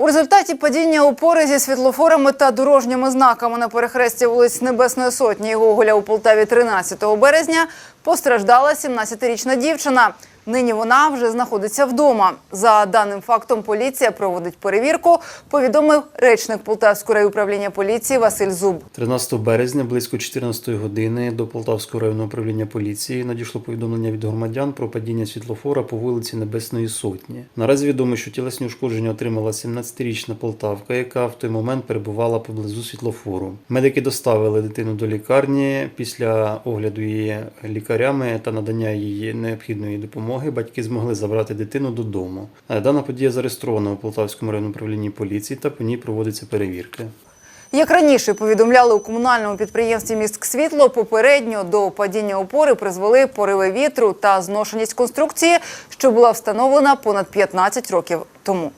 У результаті падіння опори зі світлофорами та дорожніми знаками на перехресті вулиць Небесної Сотні і Гоголя у Полтаві 13 березня постраждала 17-річна дівчина. Нині вона вже знаходиться вдома. За даним фактом, поліція проводить перевірку, повідомив речник Полтавського райуправління поліції Василь Зуб. 13 березня близько 14 години до Полтавського районного управління поліції надійшло повідомлення від громадян про падіння світлофора по вулиці Небесної Сотні. Наразі відомо, що тілесні ушкодження отримала 17-річна полтавка, яка в той момент перебувала поблизу світлофору. Медики доставили дитину до лікарні. Після огляду її лікарями та надання їй необхідної допомоги батьки змогли забрати дитину додому. Е, Дана подія зареєстрована у Полтавському районному управлінні поліції та по ній проводиться перевірки. Як раніше повідомляли у комунальному підприємстві «Міськсвітло», попередньо до падіння опори призвели пориви вітру та зношеність конструкції, що була встановлена понад 15 років тому.